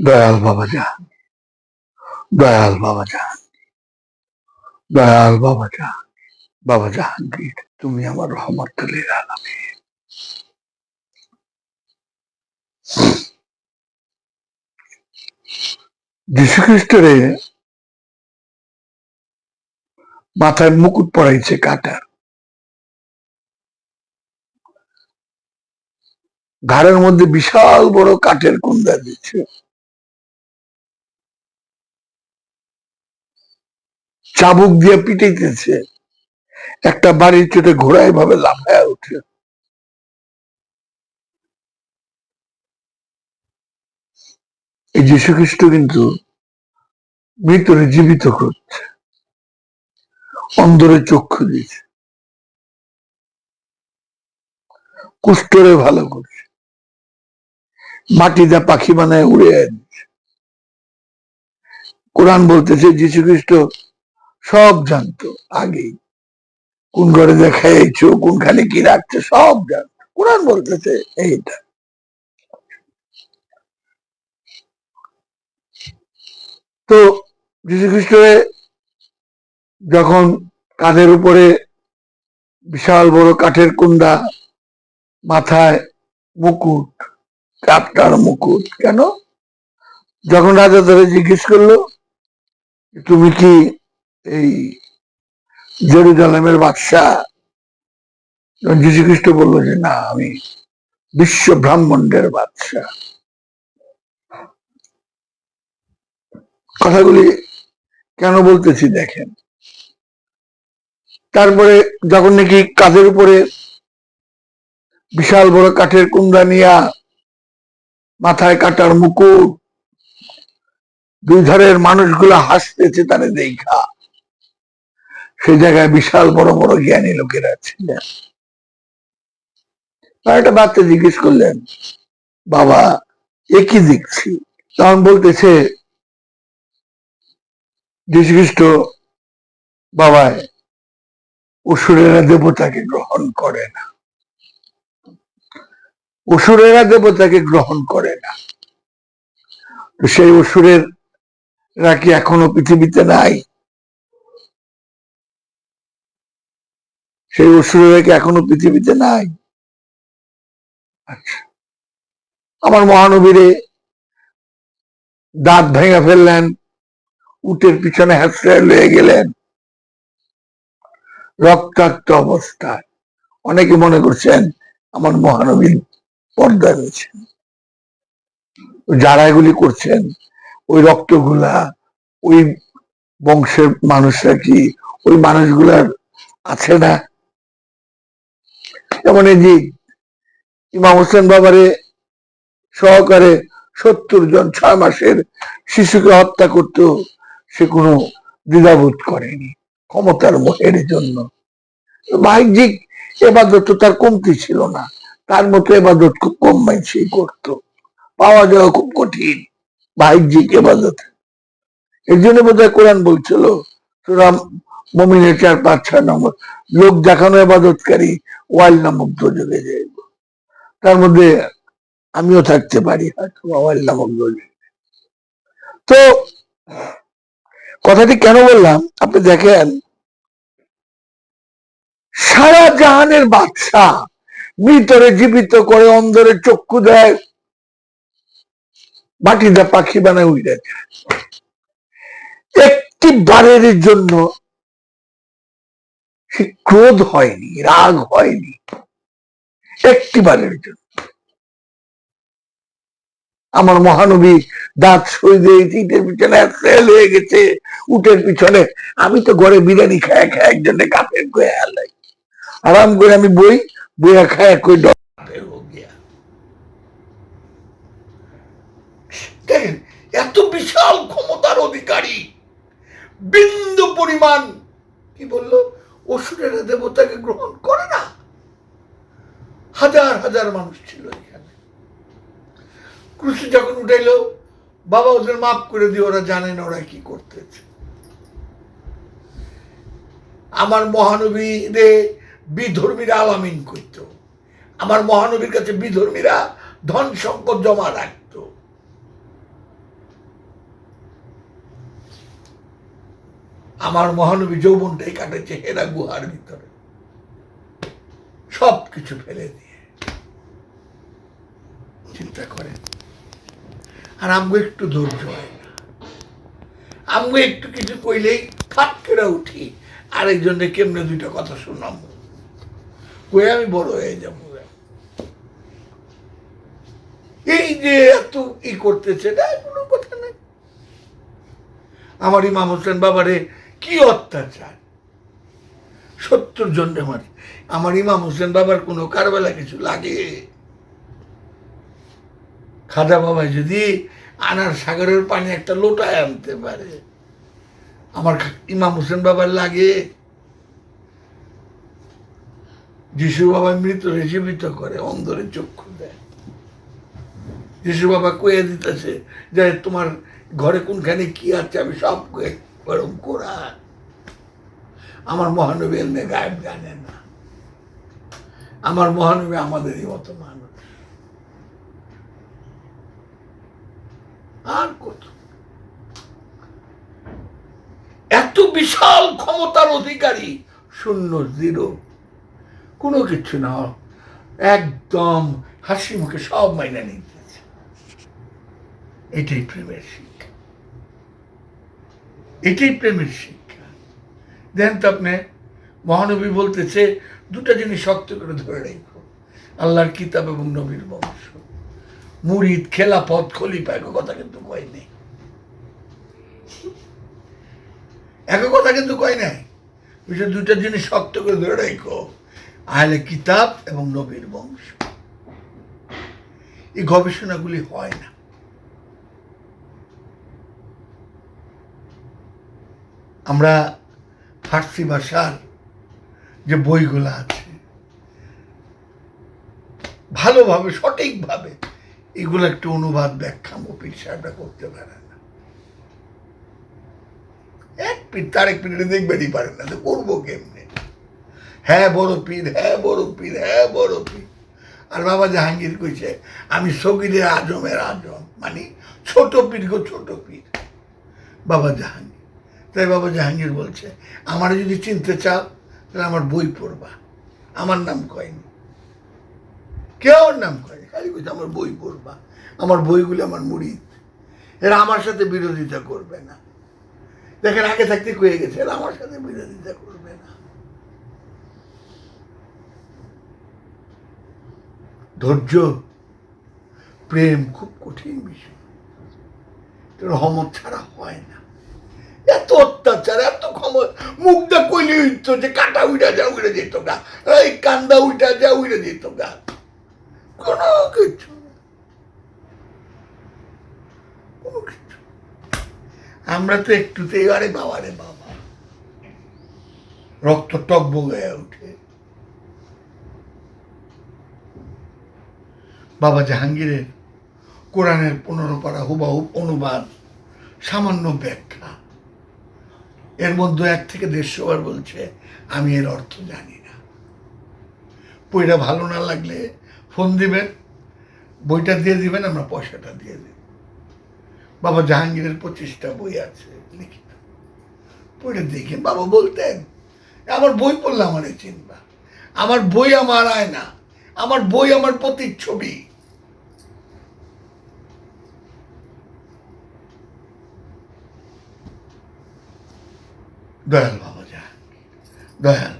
দয়াল বাবা জান দয়াল বাবা জান দয়াল বাবা জান বাবা জাহাঙ্গীর তুমি আমার রহমত তুলে আলামে যীশু মাথায় মুকুট পড়াইছে কাটার ঘাড়ের মধ্যে বিশাল বড় কাঠের কুন্দা দিচ্ছে চাবুক দিয়ে পিটাইতেছে। একটা বাড়ির চোটে ঘোড়া এভাবে লাফায় উঠে। এই যীশু খ্রিস্ট কিন্তু মৃতরে জীবিত করছে। অন্ধরে চক্ষু দিচ্ছে কুষ্ঠরে ভালো করছে। মাটিতে পাখি বানায় উড়ে দিচ্ছে। কোরআন বলতেছে যীশু খ্রিস্ট সব জানতো আগেই। কোন ঘরে দেখাইছো কোনখানে কি রাখছে, সব জানতো। কোরআন বলতেছে এইটা। তো যীশু খ্রিস্টরে যখন কাঁধের উপরে বিশাল বড় কাঠের কুন্দা মাথায় মুকুট কাপটার মুকুট, কেন? যখন রাজা তারা জিজ্ঞেস করল, তুমি কি এই জেরুজালেমের বাদশাহ। তখন যীশু খ্রিস্ট বলল যে, না, আমি বিশ্ব ব্রাহ্মণ্ডের বাদশাহ। কথাগুলি কেন বলতেছি দেখেন? তারপরে যখন নাকি কাজের উপরে বিশাল বড় কাঠের কুন্দা নিয়া মাথায় কাটার মুকুট, দুই ধারের মানুষগুলা হাসতেছে তারে দেখা। সেই জায়গায় বিশাল বড় বড় জ্ঞানী লোকেরা ছিলেন। একটা বাচ্চা জিজ্ঞেস করলেন, বাবা, এ কি দেখছি? তখন বলতেছে যীশু খ্রিস্ট বাবায়, অসুরেরা দেবতাকে গ্রহণ করে না। অসুরেরা দেবতাকে গ্রহণ করে না। তো সেই অসুরের রা কি এখনও পৃথিবীতে নাই? সেই অসুরেরা এখনও পৃথিবীতে নাই? আচ্ছা। আমার মহানবীরে দাঁত ভেঙে ফেললেন, উটের পিছনে হ্যাঁচড়ায় লয়ে গেলেন। রক্তাক্ত অবস্থায়। অনেকে মনে করছেন আমার মহানবীর পর্দা রয়েছে যারা এগুলি করছেন, ওই রক্তগুলা, ওই বংশের মানুষরা কি ওই মানুষগুলার আছে না? যেমন এই ইমাম হোসেন বাবারে সহকারে সত্তর জন ছয় মাসের শিশুকে হত্যা করত সে কোনো দ্বিধাবোধ করেনি, ক্ষমতার মোহের জন্য। বাহ্যিক এবাদত তার কমতি ছিল না, তার মতো এবাদত খুব কম মানুষই করত। পাওয়া যাওয়া খুব কঠিন, বাহ্যিক এবাদত। এর জন্য বোধ হয় কোরআন বলছিল তোরা মমিনের চার পাঁচ ছয় নম্বর লোক দেখানো এবাদতকারী ওয়াইল নামক যোগে যাইব তার মধ্যে আমিও থাকতে পারি, হয়তো ওয়াইল নামক যোগে তো, কথাটি কেন বললাম? আপনি দেখেন, সারা জাহানের বাদশাহ মৃতরে জীবিত করে অন্ধরে চক্ষু দেয়, মাটিটা পাখি বানায় উড়ে যায় একটি বারের জন্য সে ক্রোধ হয়নি, রাগ হয়নি একটি বারের জন্য। আমার মহানবী দাঁত সই ইটের পিছনে ফেল হয়ে গেছে, উটের পিছনে। আমি তো ঘরে বিরিয়ানি খায় খায় একজনে কাপের গয়ে হালাই আরাম করে আমি বই, বইয়া খায় কই এত বিশাল ক্ষমতার অধিকারী, বিন্দু পরিমাণ, কি বলল? অসুরেরা দেবতাকে গ্রহণ করে না। হাজার হাজার মানুষ ছিল এখানে। ক্রুশে যখন উঠাইলো, বাবা ওদের মাফ করে দিয়ে ওরা জানে না ওরা কি করতেছে। আমার মহানবীরে বিধর্মীরা আলামিন করত। আমার মহানবীর কাছে বিধর্মীরা ধন সম্পদ জমা রাখত। আমার মহানবী যৌবনটাই কাটেছে হেরা গুহার ভিতরে। সব কিছু ফেলে দিয়ে। চিন্তা করেন। আর আমগো একটু ধৈর্য হয় না। আমগো একটু কিছু কইলেই ফাট করে উঠি। আরেকজনে কেমনে দুইটা কথা শুনাম কই আমি বড় হয়ে যাব। এই যে এত ই করতেছে না কোনো কথা নেই। আমার ইমাম হোসেন বাবারে কি অত্যাচার? সত্তর জন আমার আমার ইমাম হোসেন বাবার কোনো কারবেলা কিছু লাগে? খাজা বাবা যদি আনার সাগরের পানি একটা লোটায় আনতে পারে, আমার ইমাম হোসেন বাবার লাগে? যিশু বাবা মৃত জীবিত করে অন্ধরে চক্ষু দেয়। যিশু বাবা কয়ে দিতেছে যে, তোমার ঘরে কোনখানে কি আছে আমি সব কয়ে ওরম কোরআন। আমার মহানবী এমনি গায়েব জানে না। আমার মহানবী আমাদেরই মতো মানুষ। আর কত? এত বিশাল ক্ষমতার অধিকারী, শূন্য, জিরো। কোনো কিছু না, একদম হাসি মুখে সব মাইনা নিতেছে এটাই প্রেমের এটাই প্রেমের শিক্ষা। দেন তো আপনি মহানবী বলতেছে, দুটা জিনিস শক্ত করে ধরে রেখো। আল্লাহর কিতাব এবং নবীর বংশ। মুরিদ খেলাফত খলিফা এক কথা কিন্তু কয় নেই। এক কথা কিন্তু কয় নাই। বিষয় দুটা জিনিস শক্ত করে ধরে রেখো। আহলে কিতাব এবং নবীর বংশ। এই গবেষণাগুলি হয় না। আমরা ফার্সি ভাষার যে বইগুলো আছে, ভালোভাবে, সঠিকভাবে এগুলো একটু অনুবাদ ব্যাখ্যা মপির সাহেবরা করতে পারে না। এক পিঠ তার এক পিঠে দেখবেনই পারেন না, তো করব কেমনে? হ্যাঁ বড় পীর হ্যাঁ বড় পীর হ্যাঁ বড় পীর। আর বাবা জাহাঙ্গীর কইছে, আমি সগিরের আজমের আজম মানে ছোট পীর গো ছোট পীর। বাবা জাহাঙ্গীর। তাই বাবা জাহাঙ্গীর বলছে, আমার যদি চিনতে চাও, তাহলে আমার বই পড়বা। আমার নাম কয়নি। কেউ আমার নাম কয়নি, খালি কইছে, আমার বই পড়বা। আমার বইগুলো আমার মুড়িদ এরা আমার সাথে বিরোধিতা করবে না। দেখেন, আগে থাকতে কয়ে গেছে, এরা আমার সাথে বিরোধিতা করবে না। ধৈর্য, প্রেম খুব কঠিন বিষয়। এটা রহমত ছাড়া হয় না। এত অত্যাচার, এত ক্ষমতা মুখটা কইলে হইতো যে কাটা উইটা যা উড়ে যেত গা। এই কান্দা উইটা যা উড়ে যেত গা। কোনো কিছু আমরা তো একটুতেই আরে বাবা রে বাবা। রক্ত টক হয়ে ওঠে বাবা জাহাঙ্গীরের কোরআনের পনেরো পারা হুবাহুব অনুবাদ সামান্য ব্যাখ্যা। এর মধ্যে এক থেকে দেড়শো বার বলছে, আমি এর অর্থ জানি না। বইটা ভালো না লাগলে ফোন দিবেন, বইটা দিয়ে দিবেন, আমরা পয়সাটা দিয়ে দেব। বাবা জাহাঙ্গীরের পঁচিশটা বই আছে, লিখিত। বইটা দেখে বাবা বলতেন, আমার বই পড়লে আমার চিনবা। আমার বই আমার আয়না। আমার বই আমার প্রতিচ্ছবি। দয়াল বাবা জাহাঙ্গীর দয়াল